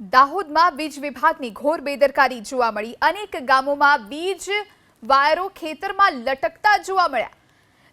દાહોદમાં વીજ વિભાગની ઘોર બેદરકારી જોવા મળી. અનેક ગામોમાં વીજ વાયરો ખેતરમાં લટકતા જોવા મળ્યા.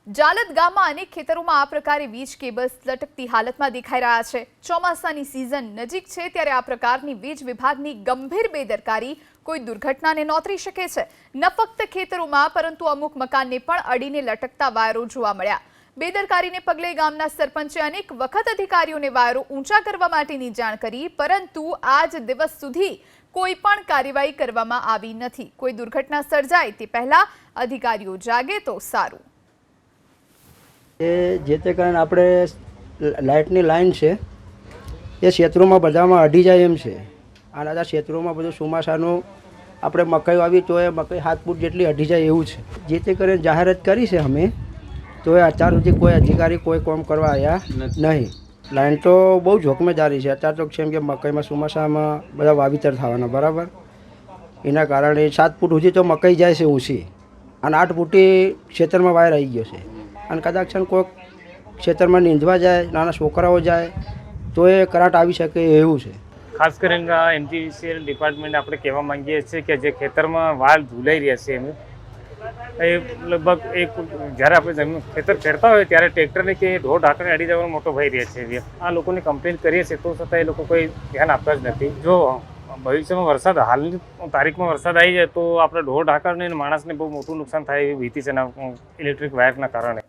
જાલદ ગામમાં અનેક ખેતરોમાં આ પ્રકારે વીજ કેબલ્સ લટકતી હાલતમાં દેખાઈ રહ્યા છે. ચોમાસાની સિઝન નજીક છે ત્યારે આ પ્રકારની વીજ વિભાગની ગંભીર બેદરકારી કોઈ દુર્ઘટનાને નોતરી શકે છે. ન ફક્ત ખેતરોમાં, પરંતુ અમુક મકાનને પણ અડીને લટકતા વાયરો જોવા મળ્યા. બેદરકારીને પગલે ગામના સરપંચે અનેક વખત અધિકારીઓને વાયરો ઊંચા કરવા માટેની જાણ કરી, પરંતુ આજ દિવસ સુધી કોઈ પણ કાર્યવાહી કરવામાં આવી નથી. કોઈ દુર્ઘટના સર્જાય તે પહેલા અધિકારીઓ જાગે તો સારું. એ જે તે કારણે આપણે લાઇટની લાઇન છે, એ ક્ષેત્રોમાં બધામાં અડી જાય એમ છે. આના બધા ક્ષેત્રોમાં બધું ચોમાસાનું આપણે મકાઈ વાવી તો એ મકાઈ હાથ ફૂટ જેટલી અડી જાય એવું છે. જે તે કરીને જાહેરાત કરી છે અમે તો એ અત્યાર સુધી કોઈ અધિકારી કોઈ કામ કરવા આવ્યા નહીં. લાઈન તો બહુ જોખમેદારી છે. અત્યારે તો જેમ કે મકાઈમાં ચોમાસામાં બધા વાવેતર થવાના બરાબર? એના કારણે સાત ફૂટ સુધી તો મકાઈ જાય છે ઊંચી. અને આઠ ફૂટી ખેતરમાં વાયર આવી ગયો છે. અને કદાચ છે કોઈક ક્ષેત્રમાં નીંદવા જાય નાના છોકરાઓ જાય તો એ કરાટ આવી શકે એવું છે. ખાસ કરીને આ એનટીસીએલ ડિપાર્ટમેન્ટ આપણે કહેવા માંગીએ છીએ કે જે ખેતરમાં વાલ ધુલાઈ રહ્યા છે એમ એ લગભગ એક જ્યારે આપણે જમીન ખેતર ખેડતા હોય ત્યારે ટ્રેક્ટરને કે ઢોર ઢાંકણે અડી જવાનો મોટો ભય રહે છે. આ લોકોને કમ્પ્લેન કરીએ છીએ, તો છતાં એ લોકો કોઈ ધ્યાન આપતા જ નથી. જો ભવિષ્યમાં વરસાદ, હાલની તારીખમાં વરસાદ આવી જાય તો આપણે ઢોર ઢાંકણને માણસને બહુ મોટું નુકસાન થાય એવી ભીતિ છે ઇલેક્ટ્રિક વાયરના કારણે.